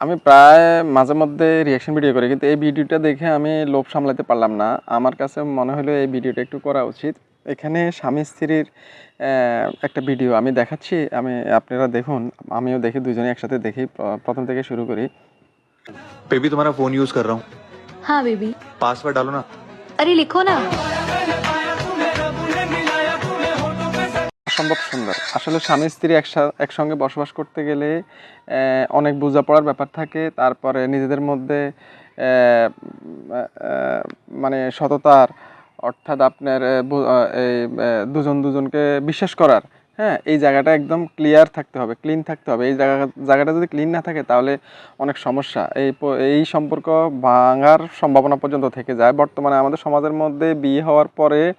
আমি প্রায় মাঝে মধ্যে রিয়াকশন ভিডিও করি কিন্তু এই ভিডিওটা দেখে আমি লোভ সামলাতে পারলাম না আমার কাছে মনে হলো এই ভিডিওটা একটু করা উচিত এখানে স্বামী স্ত্রীর আহ, একটা ভিডিও আমি দেখাচ্ছি আমি আপনারা দেখুন আমিও দেখি দুজনে একসাথে দেখি প্র- প্রথম থেকে শুরু করি बेबी तुम्हारा फोन यूज कर रहा हूँ हाँ बेबी पासवर्ड डालो ना अरे लिखो ना অসম্ভব সুন্দর। আসলে স্বামী স্ত্রী একসা- একসঙ্গে বসবাস করতে গেলে অনেক বোঝাপড়ার ব্যাপার থাকে। তারপরে নিজেদের মধ্যে মানে সততার, অর্থাৎ আপনার এই দুজন দুজনকে বিশ্বাস করার হ্যাঁ? এই জায়গাটা একদম ক্লিয়ার থাকতে হবে ক্লিন থাকতে হবে। এই জায়গা, জায়গাটা যদি ক্লিন না থাকে, তাহলে অনেক সমস্যা। এই এই সম্পর্ক ভাঙার সম্ভাবনা পর্যন্ত থেকে যায়। বর্তমানে আমাদের সমাজের মধ্যে বিয়ে হওয়ার পরে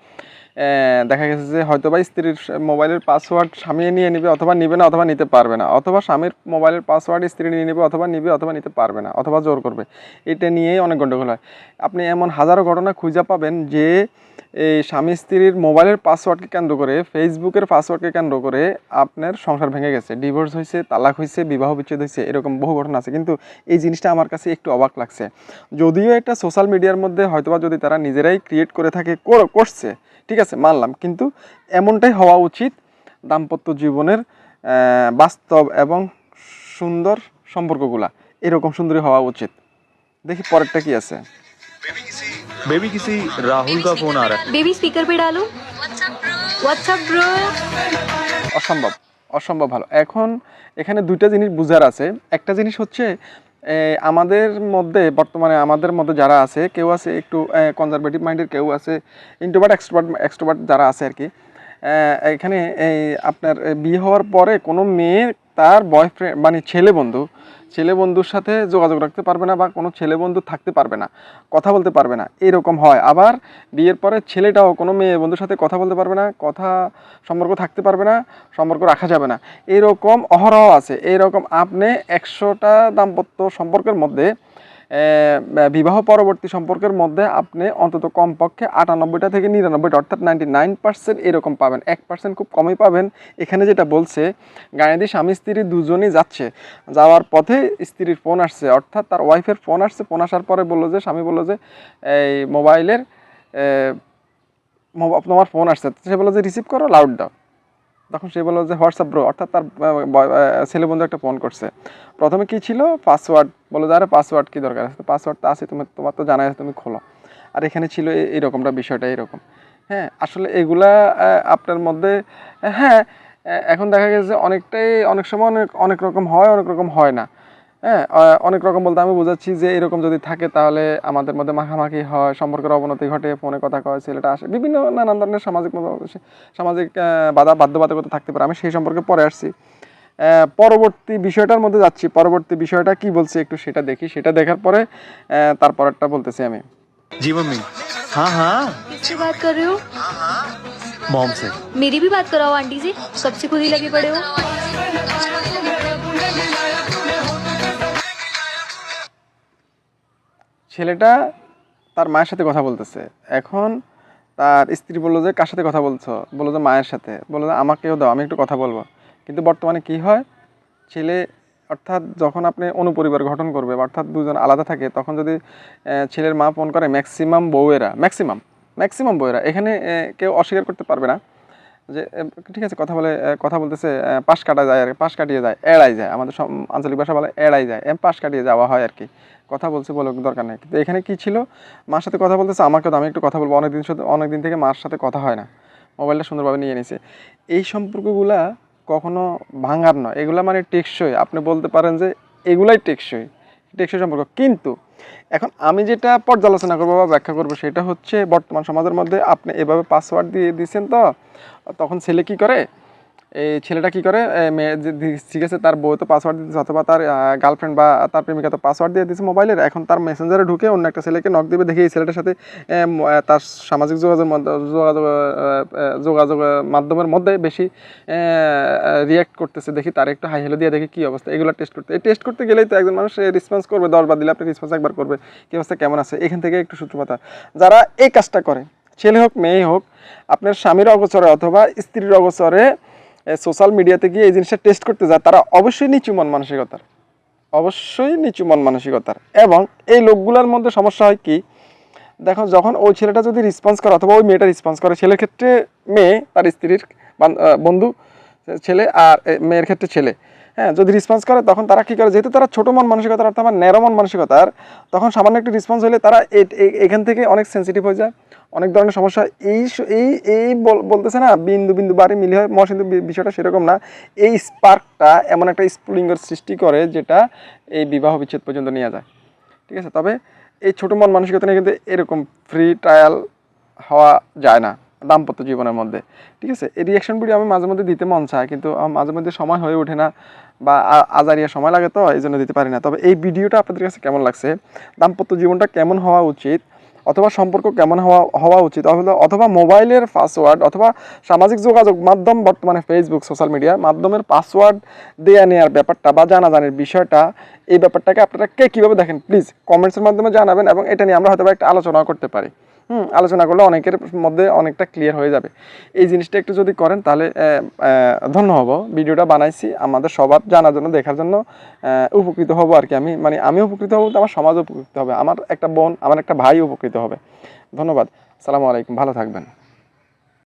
দেখা গেছে যে হয়তো বা স্ত্রীর মোবাইলের পাসওয়ার্ড স্বামী নিয়ে নেবে অথবা নিবে না অথবা নিতে পারবে না। অথবা স্বামীর মোবাইলের পাসওয়ার্ড স্ত্রী নিয়ে নেবে অথবা নিবে অথবা নিতে পারবে না, অথবা জোর করবে। এটা নিয়েই অনেক গণ্ডগোল হয়। আপনি এমন হাজারো ঘটনা খুঁজে পাবেন যে এই স্বামী স্ত্রীর মোবাইলের পাসওয়ার্ডকে কেন্দ্র করে, ফেসবুকের পাসওয়ার্ডকে কেন্দ্র করে আপনার সংসার ভেঙে গেছে। ডিভোর্স হয়েছে, তালাক হয়েছে, বিবাহ বিচ্ছেদ হয়েছে, এরকম বহু ঘটনা আছে। কিন্তু এই জিনিসটা আমার কাছে একটু অবাক লাগছে। যদিও এটা সোশ্যাল মিডিয়ার মধ্যে হয়তোবা যদি তারা নিজেরাই ক্রিয়েট করে থাকে, কর- করছে, ঠিক আছে মানলাম কিন্তু এমনটাই হওয়া উচিত দাম্পত্য জীবনের আহ, বাস্তব এবং সুন্দর সম্পর্কগুলা এরকম সুন্দরী হওয়া উচিত দেখি পরেরটা কি আছে बेबी किसी राहुल का फोन आ रहा है बेबी स्पीकर पे डालो व्हाट्सअप ब्रो অসম্ভব অসম্ভব ভালো এখন এখানে দুইটা জিনিস বুঝার আছে একটা জিনিস হচ্ছে এ, আমাদের মধ্যে, বর্তমানে আমাদের মধ্যে যারা আছে, কেউ আছে একটু কনজারভেটিভ মাইন্ডের কেউ আছে ইন্ট্রোভার্ট এক্সট্রোভার্ট এক্সট্রোভার্ট যারা আছে আর কি। এখানে এই আপনার বিয়ে হওয়ার পরে কোনো মেয়ে তার বয়ফ্রেন্ড মানে ছেলে বন্ধু, ছেলে বন্ধুর সাথে যোগাযোগ রাখতে পারবে না বা কোনো ছেলে বন্ধু থাকতে পারবে না, কথা বলতে পারবে না, এরকম হয়। আবার বিয়ের পরে ছেলেটাও কোনো মেয়ে বন্ধুর সাথে কথা বলতে পারবে না, কথা, সম্পর্ক থাকতে পারবে না, সম্পর্ক রাখা যাবে না। এরকম অহরহ আছে এইরকম আপনি একশোটা দাম্পত্য সম্পর্কের মধ্যে বিবাহ পরবর্তী সম্পর্কের মধ্যে আপনি অন্তত কমপক্ষে আটানব্বইটা থেকে নিরানব্বইটা, অর্থাৎ নাইনটি নাইন পার্সেন্ট এরকম পাবেন। এক পার্সেন্ট খুব কমই পাবেন। এখানে যেটা বলছে, গায়েদি স্বামী স্ত্রী দুজনই যাচ্ছে। যাওয়ার পথে স্ত্রীর ফোন আসছে, অর্থাৎ তার ওয়াইফের ফোন আসছে। ফোন আসার পরে বলল যে, স্বামী বলল যে, এই মোবাইলের তোমার ফোন আসছে। সে বলল যে, রিসিভ করো লাউড দাও। তখন সে বলল যে হোয়াটসঅ্যাপ ব্রো? অর্থাৎ তার ছেলে বন্ধু একটা ফোন করছে। প্রথমে কি ছিল? পাসওয়ার্ড। বলো যে, আরে, পাসওয়ার্ড কী দরকার আছে? পাসওয়ার্ড তো আছে, তুমি, তোমার তো জানাই আছে, তুমি খোলো। আর এখানে ছিল এইরকমটা বিষয়টা, এরকম। হ্যাঁ আসলে এগুলা আপনার মধ্যে হ্যাঁ এখন দেখা গেছে অনেকটাই, অনেক সময় অনেক অনেক রকম হয়, অনেক রকম হয় না। হ্যাঁ আহ, অনেক রকম বলতে আমি বোঝাচ্ছি যে এরকম যদি থাকে তাহলে আমাদের মধ্যে মাখামাখি হয় সম্পর্কের অবনতি ঘটে ফোনে কথা কয় ছেলেটা আসে বিভিন্ন নানান ধরনের সামাজিক মত- সামাজিক আহ, বাধা বাধ্যবাধকতা থাকতে পারে আমি সেই সম্পর্কে পরে আসছি আহ, পরবর্তী বিষয়টার মধ্যে যাচ্ছি পরবর্তী বিষয়টা কি বলছে একটু সেটা দেখি সেটা দেখার পরে আহ, তারপরেরটা বলতেছি আমি जी मम्मी हाँ हाँ किससे बात कर रहे हो मॉम से मेरी भी बात कराओ आंटी से कब से खुद ही लगे पड़े हो ছেলেটা তার মায়ের সাথে কথা বলতেছে। এখন তার স্ত্রী বলল যে, কার সাথে কথা বলছো? বলল যে, মায়ের সাথে। বলল যে, আমাকেও দাও, আমি একটু কথা বলব। কিন্তু বর্তমানে কি হয়? ছেলে অর্থাৎ যখন আপনি অনুপরিবার গঠন করবে অর্থাৎ দুজন আলাদা থাকে, তখন যদি ছেলের মা ফোন করে ম্যাক্সিমাম বউয়েরা, ম্যাক্সিমাম ম্যাক্সিমাম বউয়েরা, এখানে কেউ অস্বীকার করতে পারবে না। যে ঠিক আছে, কথা বলে কথা বলতেছে পাশ কাটা যায় আর পাশ কাটিয়ে যায়, এড়াই যায়। আমাদের সম- আঞ্চলিক ভাষা বলে এড়াই যায়, এম পাশ কাটিয়ে যাওয়া হয় আর কি। কথা বলছে বলে দরকার নেই। কিন্তু এখানে কি ছিল? মার সাথে কথা বলতেছে আমাকে তো, আমি একটু কথা বলব। অনেকদিন সাথে, অনেকদিন থেকে মার সাথে কথা হয় না। মোবাইলটা সুন্দরভাবে নিয়ে নিছে। এই সম্পর্কগুলা কখনো ভাঙার নয়। এগুলা মানে টেকসই। আপনি বলতে পারেন যে, এগুলাই টেকসই। টেকসই সম্পর্ক। কিন্তু এখন আমি যেটা পর্যালোচনা করব বা ব্যাখ্যা করব সেটা হচ্ছে বর্তমান সমাজের মধ্যে আপনি এভাবে পাসওয়ার্ড দিয়ে দিচ্ছেন তো, তখন ছেলে কি করে? এই ছেলেটা কি করে? মেয়ে ঠিক আছে তার বউ তো পাসওয়ার্ড দিতেছে অথবা তার গার্লফ্রেন্ড বা তার প্রেমিকা তো পাসওয়ার্ড দিয়ে দিয়েছে মোবাইলের এখন তার মেসেঞ্জারে ঢুকে অন্য একটা ছেলেকে নক দিবে, দেখে এই ছেলেটার সাথে তার সামাজিক যোগাযোগ যোগাযোগ যোগাযোগ মাধ্যমের মধ্যে বেশি রিয়াক্ট করতেছে। দেখি তার একটু হাই হেলো দিয়ে দেখি কী অবস্থা। এগুলো টেস্ট করতে, এই টেস্ট করতে গেলেই তো একজন মানুষ রেসপন্স করবে দশবার দিলে আপনি রেসপন্স একবার করবে। কী অবস্থা? কেমন আছে? এখান থেকে একটু সূত্রপাত। যারা এই কাজটা করে, ছেলে হোক, মেয়ে হোক, আপনার স্বামীর অগোচরে অথবা স্ত্রীর অগোচরে সোশ্যাল মিডিয়াতে গিয়ে এই জিনিসটা টেস্ট করতে যায়, তারা অবশ্যই নিচু মন মানসিকতার। অবশ্যই নিচু মন মানসিকতার। এবং এই লোকগুলোর মধ্যে সমস্যা হয় কি, দেখো যখন ওই ছেলেটা যদি রেসপন্স করে অথবা ওই মেয়েটা রেসপন্স করে, ছেলের ক্ষেত্রে মেয়ে তার স্ত্রীর বন্ধু ছেলে আর মেয়ের ক্ষেত্রে ছেলে। হ্যাঁ যদি রেসপন্স করে, তখন তারা কী করে? যেহেতু তারা ছোটো মন মানসিকতার, অর্থাৎ আমার ন্যারো মন মানসিকতার, তখন সামান্য একটু রেসপন্স হলে তারা এখান থেকে অনেক সেন্সিটিভ হয়ে যায়। অনেক ধরনের সমস্যা। এই এই এই বল- বলতেছে না, বিন্দু বিন্দু বাড়ি মিলে হয় মহাসিন্ধু বি- বিষয়টা সেরকম না। এই স্পার্কটা এমন একটা স্ফুলিঙ্গের সৃষ্টি করে যেটা এই বিবাহ বিচ্ছেদ পর্যন্ত নিয়ে যায়। ঠিক আছে? তবে এই ছোটো মন মানসিকতা নিয়ে কিন্তু এরকম ফ্রি ট্রায়াল হওয়া যায় না। দাম্পত্য জীবনের মধ্যে। ঠিক আছে? এই রিয়াকশন ভিডিও আমি মাঝে মধ্যে দিতে মন চায়, কিন্তু মাঝে মধ্যে সময় হয়ে ওঠে না বা আজারিয়া সময় লাগে তো এই জন্য দিতে পারি না। তবে এই ভিডিওটা আপনাদের কাছে কেমন লাগছে? দাম্পত্য জীবনটা কেমন হওয়া উচিত? অথবা সম্পর্ক কেমন হওয়া হওয়া উচিত? অথবা মোবাইলের পাসওয়ার্ড অথবা সামাজিক যোগাযোগ মাধ্যম বর্তমানে ফেসবুক সোশ্যাল মিডিয়ার মাধ্যমের পাসওয়ার্ড দেয়া নেওয়ার ব্যাপারটা বা জানাজানির বিষয়টা, এই ব্যাপারটাকে আপনারা কে কীভাবে দেখেন? প্লিজ কমেন্টসের মাধ্যমে জানাবেন এবং এটা নিয়ে আমরা হয়তো একটা আলোচনা করতে পারি। হুম, আলোচনা করলে অনেকের মধ্যে অনেকটা ক্লিয়ার হয়ে যাবে। এই জিনিসটা একটু যদি করেন তাহলে ধন্য হব। ভিডিওটা বানাইছি, আমাদের সবার জানার জন্য, দেখার জন্য উপকৃত হব আর কি আমি। মানে আমি উপকৃত হব তো আমার সমাজ উপকৃত হবে, আমার একটা বোন, আমার একটা ভাই উপকৃত হবে। ধন্যবাদ, সালামু আলাইকুম, ভালো থাকবেন।